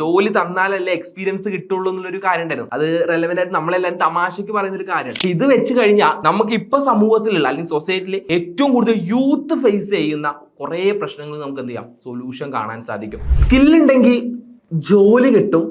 ജോലി തന്നാലല്ലേ എക്സ്പീരിയൻസ് കിട്ടുള്ളൂ എന്നുള്ളൊരു കാര്യം ഉണ്ടായിരുന്നു. അത് റെലവെന്റ് ആയിട്ട് നമ്മളെല്ലാവരും തമാശക്ക് പറയുന്ന ഒരു കാര്യമാണ് ഇത് വെച്ച് കഴിഞ്ഞാൽ നമുക്ക് ഇപ്പൊ സമൂഹത്തിലുള്ള അല്ലെങ്കിൽ സൊസൈറ്റിയിൽ ഏറ്റവും കൂടുതൽ യൂത്ത് ഫേസ് ചെയ്യുന്ന കുറേ പ്രശ്നങ്ങൾ നമുക്ക് എന്ത് ചെയ്യാം? സൊല്യൂഷൻ കാണാൻ സാധിക്കും. സ്കില്ലുണ്ടെങ്കിൽ ജോലി കിട്ടും.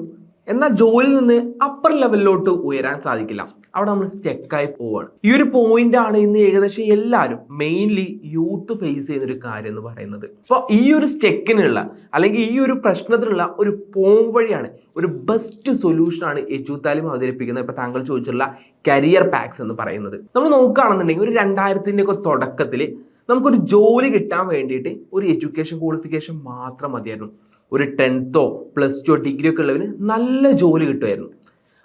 എന്നാൽ ജോലിയിൽ നിന്ന് അപ്പർ ലെവലിലോട്ട് ഉയരാൻ സാധിക്കില്ല. അവിടെ നമ്മൾ സ്റ്റെക്കായി പോവാണ്. ഈ ഒരു പോയിന്റ് ആണ് ഇന്ന് ഏകദേശം എല്ലാവരും മെയിൻലി യൂത്ത് ഫേസ് ചെയ്യുന്ന ഒരു കാര്യം എന്ന് പറയുന്നത്. അപ്പോൾ ഈ ഒരു സ്റ്റെക്കിനുള്ള അല്ലെങ്കിൽ ഈ ഒരു പ്രശ്നത്തിനുള്ള ഒരു പോംവഴിയാണ് ഒരു ബെസ്റ്റ് സൊല്യൂഷൻ ആണ് എജു താലിം അവതരിപ്പിക്കുന്നത്. ഇപ്പൊ താങ്കൾ ചോദിച്ചിട്ടുള്ള കരിയർ പാക്സ് എന്ന് പറയുന്നത്. നമ്മൾ നോക്കുകയാണെന്നുണ്ടെങ്കിൽ ഒരു രണ്ടായിരത്തിന്റെ ഒക്കെ തുടക്കത്തിൽ നമുക്കൊരു ജോലി കിട്ടാൻ വേണ്ടിയിട്ട് ഒരു എഡ്യൂക്കേഷൻ ക്വാളിഫിക്കേഷൻ മാത്രം മതിയായിരുന്നു. ഒരു ടെൻത്തോ പ്ലസ് ടു ഡിഗ്രി ഒക്കെ ഉള്ളവന് നല്ല ജോലി കിട്ടുമായിരുന്നു.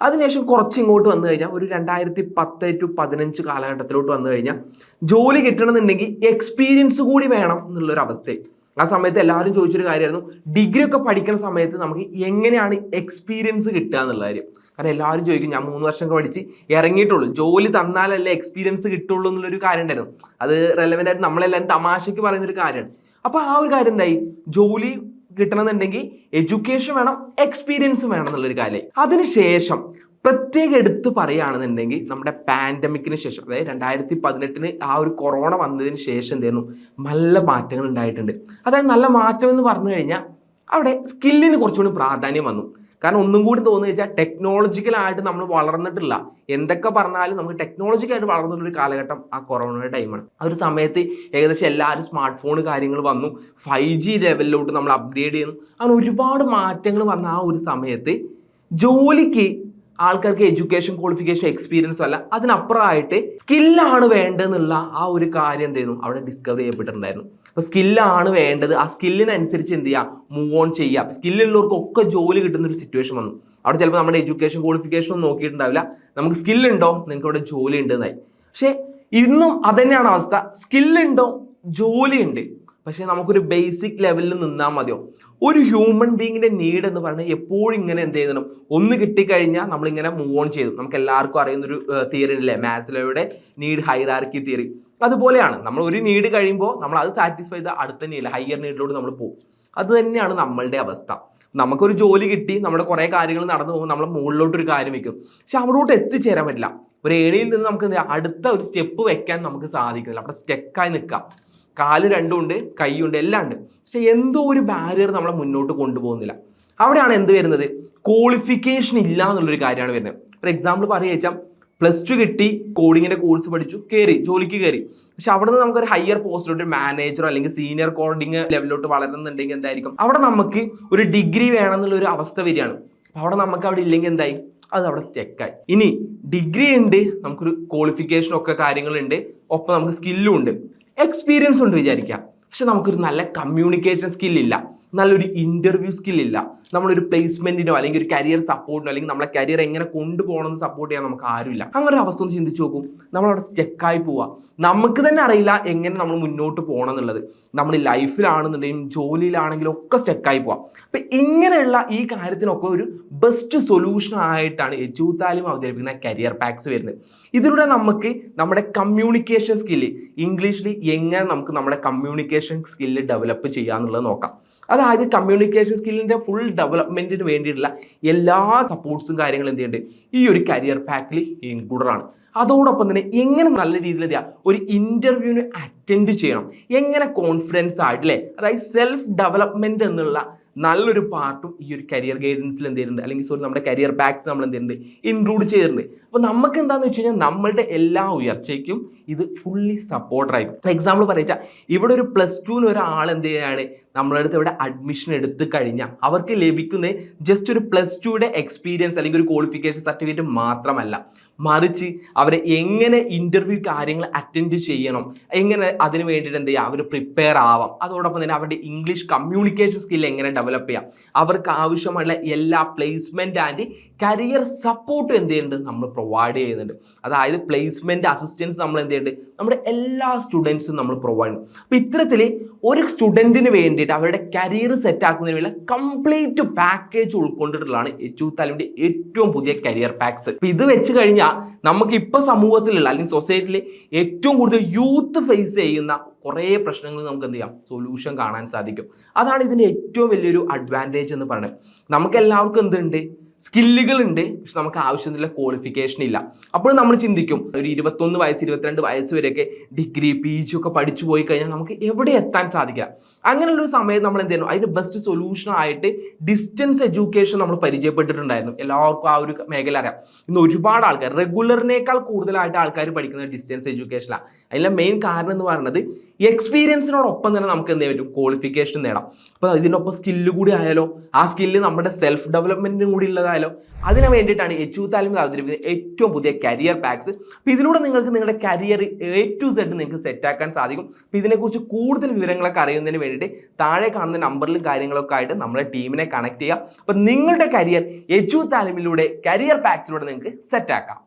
അതിനുശേഷം കുറച്ച് ഇങ്ങോട്ട് വന്നു കഴിഞ്ഞാൽ ഒരു രണ്ടായിരത്തി പത്ത് ടു പതിനഞ്ച് കാലഘട്ടത്തിലോട്ട് വന്നു കഴിഞ്ഞാൽ ജോലി കിട്ടണമെന്നുണ്ടെങ്കിൽ എക്സ്പീരിയൻസ് കൂടി വേണം എന്നുള്ളൊരു അവസ്ഥ ആ സമയത്ത് എല്ലാവരും ചോദിച്ചൊരു കാര്യമായിരുന്നു ഡിഗ്രി ഒക്കെ പഠിക്കുന്ന സമയത്ത് നമുക്ക് എങ്ങനെയാണ് എക്സ്പീരിയൻസ് കിട്ടുക എന്നുള്ള കാര്യം. കാരണം എല്ലാവരും ചോദിക്കും ഞാൻ മൂന്ന് വർഷം പഠിച്ച് ഇറങ്ങിയിട്ടുള്ളൂ. ജോലി തന്നാലല്ലേ എക്സ്പീരിയൻസ് കിട്ടുള്ളൂ എന്നുള്ളൊരു കാര്യം ഉണ്ടായിരുന്നു. അത് റെലവെന്റ് ആയിട്ട് നമ്മളെല്ലാവരും തമാശയ്ക്ക് പറയുന്നൊരു കാര്യമാണ്. അപ്പോൾ ആ ഒരു കാര്യം എന്തായി? ജോലി കിട്ടണമെന്നുണ്ടെങ്കിൽ എഡ്യൂക്കേഷൻ വേണം എക്സ്പീരിയൻസ് വേണം എന്നുള്ളൊരു കാര്യം. അതിനുശേഷം പ്രത്യേകം എടുത്ത് പറയുകയാണെന്നുണ്ടെങ്കിൽ നമ്മുടെ പാൻഡമിക്കിന് ശേഷം അതായത് രണ്ടായിരത്തി പതിനെട്ടിന് ആ ഒരു കൊറോണ വന്നതിന് ശേഷം എന്തായിരുന്നു നല്ല മാറ്റങ്ങൾ ഉണ്ടായിട്ടുണ്ട്. അതായത് നല്ല മാറ്റം എന്ന് പറഞ്ഞു കഴിഞ്ഞാൽ അവിടെ സ്കില്ലിന് കുറച്ചുകൂടി പ്രാധാന്യം വന്നു. കാരണം ഒന്നും കൂടി തോന്നുന്നു വെച്ചാൽ ടെക്നോളജിക്കലായിട്ട് നമ്മൾ വളർന്നിട്ടില്ല. എന്തൊക്കെ പറഞ്ഞാലും നമുക്ക് ടെക്നോളജിക്കായിട്ട് വളർന്നിട്ടുള്ള ഒരു കാലഘട്ടം ആ കൊറോണയുടെ ടൈമാണ് ആ ഒരു സമയത്ത് ഏകദേശം എല്ലാവരും സ്മാർട്ട് ഫോൺ കാര്യങ്ങൾ വന്നു. ഫൈവ് ജി ലെവലിലോട്ട് നമ്മൾ അപ്ഗ്രേഡ് ചെയ്യുന്നു. അങ്ങനെ ഒരുപാട് മാറ്റങ്ങൾ വന്ന ആ ഒരു സമയത്ത് ജോലിക്ക് ആൾക്കാർക്ക് എഡ്യൂക്കേഷൻ ക്വാളിഫിക്കേഷൻ എക്സ്പീരിയൻസ് അല്ല അതിനപ്പുറമായിട്ട് സ്കില്ലാണ് വേണ്ടതെന്നുള്ള ആ ഒരു കാര്യം എന്തായിരുന്നു അവിടെ ഡിസ്കവർ ചെയ്യപ്പെട്ടിട്ടുണ്ടായിരുന്നു. അപ്പോൾ സ്കില്ലാണ് വേണ്ടത്. ആ സ്കില്ലിനനുസരിച്ച് എന്ത് ചെയ്യുക മൂവ് ഓൺ ചെയ്യുക സ്കില്ലുള്ളവർക്കൊക്കെ ജോലി കിട്ടുന്ന ഒരു സിറ്റുവേഷൻ വന്നു. അവിടെ ചിലപ്പോൾ നമ്മുടെ എഡ്യൂക്കേഷൻ ക്വാളിഫിക്കേഷൻ ഒന്നും നോക്കിയിട്ടുണ്ടാവില്ല. നമുക്ക് സ്കില്ലുണ്ടോ നിങ്ങൾക്ക് ഇവിടെ ജോലി ഉണ്ട് എന്നായി. പക്ഷേ ഇന്നും അതന്നെയാണ് അവസ്ഥ. സ്കില്ലുണ്ടോ ജോലി ഉണ്ട്. പക്ഷേ നമുക്കൊരു ബേസിക് ലെവലിൽ നിന്നാൽ മതിയോ? ഒരു ഹ്യൂമൻ ബീങ്ങിന്റെ നീഡ് എന്ന് പറഞ്ഞാൽ എപ്പോഴും ഇങ്ങനെ എന്ത് ചെയ്യണം? ഒന്ന് കിട്ടിക്കഴിഞ്ഞാൽ നമ്മളിങ്ങനെ മൂവ് ഓൺ ചെയ്തു. നമുക്ക് എല്ലാവർക്കും അറിയുന്നൊരു തിയറി അല്ലേ മാസ്ലോയുടെ നീഡ് ഹൈറാർക്കി തിയറി അതുപോലെയാണ്. നമ്മൾ ഒരു നീഡ് കഴിയുമ്പോൾ നമ്മൾ അത് സാറ്റിസ്ഫൈ ചെയ്ത അടുത്ത നീഡ് ഹയർ നീഡിലോട്ട് നമ്മൾ പോകും അത് തന്നെയാണ് നമ്മളുടെ അവസ്ഥ. നമുക്കൊരു ജോലി കിട്ടി നമ്മുടെ കുറേ കാര്യങ്ങൾ നടന്നു പോകും നമ്മൾ മുകളിലോട്ട് ഒരു കാര്യം വെക്കും. പക്ഷെ അവിടോട്ട് എത്തിച്ചേരാൻ പറ്റില്ല. ഒരു ഏണിയിൽ നിന്ന് നമുക്ക് അടുത്ത ഒരു സ്റ്റെപ്പ് വെക്കാൻ നമുക്ക് സാധിക്കുന്നില്ല. അവിടെ സ്റ്റെക്കായി നിൽക്കാം. കാൽ രണ്ടും ഉണ്ട് കൈയുണ്ട് എല്ലാം ഉണ്ട്. പക്ഷെ എന്തോ ഒരു ബാരിയർ നമ്മളെ മുന്നോട്ട് കൊണ്ടുപോകുന്നില്ല. അവിടെയാണ് എന്ത് വരുന്നത്? ക്വാളിഫിക്കേഷൻ ഇല്ല എന്നുള്ളൊരു കാര്യമാണ് വരുന്നത്. ഫോർ എക്സാമ്പിൾ പറയുക പ്ലസ് ടു കിട്ടി കോഡിങ്ങിന്റെ കോഴ്സ് പഠിച്ചു കയറി ജോലിക്ക് കയറി പക്ഷെ അവിടെ നിന്ന് നമുക്കൊരു ഹയർ പോസ്റ്റിലോട്ട് മാനേജറോ അല്ലെങ്കിൽ സീനിയർ കോഡിങ് ലെവലിലോട്ട് വളരുന്നുണ്ടെങ്കിൽ എന്തായിരിക്കും? അവിടെ നമുക്ക് ഒരു ഡിഗ്രി വേണമെന്നുള്ള ഒരു അവസ്ഥ വരികയാണ്. അവിടെ നമുക്ക് അവിടെ ഇല്ലെങ്കിൽ എന്തായി? അത് അവിടെ സ്റ്റെക്കായി ഇനി ഡിഗ്രി ഉണ്ട് നമുക്കൊരു ക്വാളിഫിക്കേഷൻ ഒക്കെ കാര്യങ്ങളുണ്ട് ഒപ്പം നമുക്ക് സ്കില്ലും ഉണ്ട്. എക്സ്പീരിയൻസ് ഉണ്ട് വിചാരിക്കാം. പക്ഷെ നമുക്കൊരു നല്ല കമ്മ്യൂണിക്കേഷൻ സ്കില്ലില്ല നല്ലൊരു ഇന്റർവ്യൂ സ്കിൽ സ്കില്ലില്ല നമ്മളൊരു പ്ലേസ്മെന്റിനോ അല്ലെങ്കിൽ ഒരു കരിയർ സപ്പോർട്ടിനോ അല്ലെങ്കിൽ നമ്മളെ കരിയർ എങ്ങനെ കൊണ്ടുപോകണം എന്ന് സപ്പോർട്ട് ചെയ്യാൻ നമുക്ക് ആരുമില്ല അങ്ങനെ ഒരു അവസ്ഥ ഒന്ന് ചിന്തിച്ചു നോക്കും. നമ്മൾ നമ്മളവിടെ സ്റ്റെക്കായി പോവാ. നമുക്ക് തന്നെ അറിയില്ല എങ്ങനെ നമ്മൾ മുന്നോട്ട് പോകണം എന്നുള്ളത്. നമ്മൾ ലൈഫിലാണെന്നുണ്ടെങ്കിലും ജോലിയിലാണെങ്കിലും ഒക്കെ സ്റ്റെക്കായി പോവാം. അപ്പം ഇങ്ങനെയുള്ള ഈ കാര്യത്തിനൊക്കെ ഒരു ബെസ്റ്റ് സൊല്യൂഷൻ ആയിട്ടാണ് എജു അവതരിപ്പിക്കുന്ന കരിയർ പാക്സ് വരുന്നത്. ഇതിലൂടെ നമുക്ക് നമ്മുടെ കമ്മ്യൂണിക്കേഷൻ സ്കില്ല് ഇംഗ്ലീഷിൽ എങ്ങനെ നമുക്ക് നമ്മുടെ കമ്മ്യൂണിക്കേഷൻ സ്കില്ല് ഡെവലപ്പ് ചെയ്യാന്നുള്ളത് നോക്കാം. അതായത് കമ്മ്യൂണിക്കേഷൻ സ്കില്ലിന്റെ ഫുൾ ഡെവലപ്മെന്റിന് വേണ്ടിയിട്ടുള്ള എല്ലാ സപ്പോർട്ട്സും കാര്യങ്ങളും എന്ത് ചെയ്യുന്നുണ്ട് ഈ ഒരു കരിയർ പാക്കിൽ ഇൻക്ലൂഡഡ് ആണ്. അതോടൊപ്പം തന്നെ എങ്ങനെ നല്ല രീതിയിൽ എന്താ ഒരു ഇന്റർവ്യൂവിന് അറ്റൻഡ് ചെയ്യണം. എങ്ങനെ കോൺഫിഡൻസ് ആയിട്ട് അല്ലേ അതായത് സെൽഫ് ഡെവലപ്മെന്റ് എന്നുള്ള നല്ലൊരു പാർട്ടും ഈ ഒരു കരിയർ ഗൈഡൻസിൽ എന്ത് ചെയ്യുന്നുണ്ട് അല്ലെങ്കിൽ സോറി നമ്മുടെ കരിയർ പാക്സ് നമ്മൾ എന്ത് ചെയ്യുന്നുണ്ട് ഇൻക്ലൂഡ് ചെയ്തിട്ടുണ്ട്. അപ്പോൾ നമുക്ക് എന്താണെന്ന് വെച്ച് കഴിഞ്ഞാൽ നമ്മളുടെ എല്ലാ ഉയർച്ചയ്ക്കും ഇത് ഫുള്ളി സപ്പോർട്ടറായിരിക്കും എക്സാമ്പിൾ പറയുക ഇവിടെ ഒരു പ്ലസ് ടുവിന് ഒരാൾ എന്ത് ചെയ്യാണ്? നമ്മളെ അടുത്ത് ഇവിടെ അഡ്മിഷൻ എടുത്തു കഴിഞ്ഞാൽ അവർക്ക് ലഭിക്കുന്നത് ജസ്റ്റ് ഒരു പ്ലസ് ടുയുടെ എക്സ്പീരിയൻസ് അല്ലെങ്കിൽ ഒരു ക്വാളിഫിക്കേഷൻ സർട്ടിഫിക്കറ്റ് മാത്രമല്ല. മറിച്ച് അവരെ എങ്ങനെ ഇന്റർവ്യൂ കാര്യങ്ങൾ അറ്റൻഡ് ചെയ്യണം എങ്ങനെ അതിന് വേണ്ടിയിട്ട് എന്ത് ചെയ്യുക അവർ പ്രിപ്പയർ ആവാം. അതോടൊപ്പം തന്നെ അവരുടെ ഇംഗ്ലീഷ് കമ്മ്യൂണിക്കേഷൻ സ്കിൽ എങ്ങനെ ഡെവലപ്പ് ചെയ്യാം. അവർക്ക് ആവശ്യമുള്ള എല്ലാ പ്ലേസ്മെന്റ് ആൻഡ് കരിയർ സപ്പോർട്ടും എന്ത് ചെയ്യുന്നുണ്ട്? നമ്മൾ പ്രൊവൈഡ് ചെയ്യുന്നുണ്ട്. അതായത് പ്ലേസ്മെന്റ് അസിസ്റ്റൻസ് നമ്മൾ എന്ത് ചെയ്യുന്നുണ്ട്? നമ്മുടെ എല്ലാ സ്റ്റുഡൻസും നമ്മൾ പ്രൊവൈഡ് ചെയ്യും അപ്പോൾ ഇത്തരത്തിൽ ഒരു സ്റ്റുഡന്റിന് വേണ്ടിയിട്ട് അവരുടെ കരിയർ സെറ്റ് ആക്കുന്നതിന് വേണ്ടി കംപ്ലീറ്റ് പാക്കേജ് ഉൾക്കൊണ്ടിട്ടുള്ളതാണ് എച്ച് താലിമിന്റെ ഏറ്റവും പുതിയ കരിയർ പാക്സ് ഇത് വെച്ച് കഴിഞ്ഞാൽ നമുക്ക് ഇപ്പോൾ സമൂഹത്തിലുള്ള അല്ലെങ്കിൽ സൊസൈറ്റിയിൽ ഏറ്റവും കൂടുതൽ യൂത്ത് ഫേസ് ചെയ്യുന്ന കുറേ പ്രശ്നങ്ങൾ നമുക്ക് എന്ത് ചെയ്യാം? സൊല്യൂഷൻ കാണാൻ സാധിക്കും. അതാണ് ഇതിന്റെ ഏറ്റവും വലിയൊരു അഡ്വാന്റേജ് എന്ന് പറയുന്നത്. നമുക്ക് എല്ലാവർക്കും എന്തുണ്ട്? സ്കില്ലുകൾ ഉണ്ട് പക്ഷെ നമുക്ക് ആവശ്യത്തിനുള്ള ക്വാളിഫിക്കേഷൻ ഇല്ല. അപ്പോൾ നമ്മൾ ചിന്തിക്കും ഒരു ഇരുപത്തൊന്ന് വയസ്സ് ഇരുപത്തിരണ്ട് വയസ്സ് വരെയൊക്കെ ഡിഗ്രി പി ജി ഒക്കെ പഠിച്ചു പോയി കഴിഞ്ഞാൽ നമുക്ക് എവിടെ എത്താൻ സാധിക്കുക? അങ്ങനെയുള്ളൊരു സമയം സമയത്ത് നമ്മൾ എന്ത് ചെയ്യണം അതിന് ബെസ്റ്റ് സൊല്യൂഷൻ ആയിട്ട് ഡിസ്റ്റൻസ് എഡ്യൂക്കേഷൻ നമ്മൾ പരിചയപ്പെട്ടിട്ടുണ്ടായിരുന്നു. എല്ലാവർക്കും ആ ഒരു മേഖല അറിയാം. ഇന്ന് ഒരുപാട് ആൾക്കാർ റെഗുലറിനേക്കാൾ കൂടുതലായിട്ട് ആൾക്കാർ പഠിക്കുന്നത് ഡിസ്റ്റൻസ് എഡ്യൂക്കേഷനാണ് അതിന്റെ മെയിൻ കാരണം എന്ന് പറയുന്നത് എക്സ്പീരിയൻസിനോടൊപ്പം തന്നെ നമുക്ക് എന്ത് ചെയ്യാൻ ക്വാളിഫിക്കേഷൻ നേടാം. അപ്പോൾ ഇതിനൊപ്പം സ്കില്ല് കൂടി ആയാലോ? ആ സ്കില്ല് നമ്മുടെ സെൽഫ് ഡെവലപ്മെന്റിനും കൂടി ഉള്ളതായാലോ അതിന് വേണ്ടിയിട്ടാണ് എച്ച് താലിമിൽ അവതരിപ്പിക്കുന്ന ഏറ്റവും പുതിയ കരിയർ പാക്സ് അപ്പോൾ ഇതിലൂടെ നിങ്ങൾക്ക് നിങ്ങളുടെ കരിയർ എ ടു സെഡ് നിങ്ങൾക്ക് സെറ്റ് ആക്കാൻ സാധിക്കും. അപ്പോൾ ഇതിനെക്കുറിച്ച് കൂടുതൽ വിവരങ്ങളൊക്കെ അറിയുന്നതിന് വേണ്ടിയിട്ട് താഴെ കാണുന്ന നമ്പറിലും കാര്യങ്ങളൊക്കെ ആയിട്ട് നമ്മളെ ടീമിനെ കണക്ട് ചെയ്യുക അപ്പോൾ നിങ്ങളുടെ കരിയർ എച്ച് താലിമിലൂടെ കരിയർ പാക്സിലൂടെ നിങ്ങൾക്ക് സെറ്റ് ആക്കാം.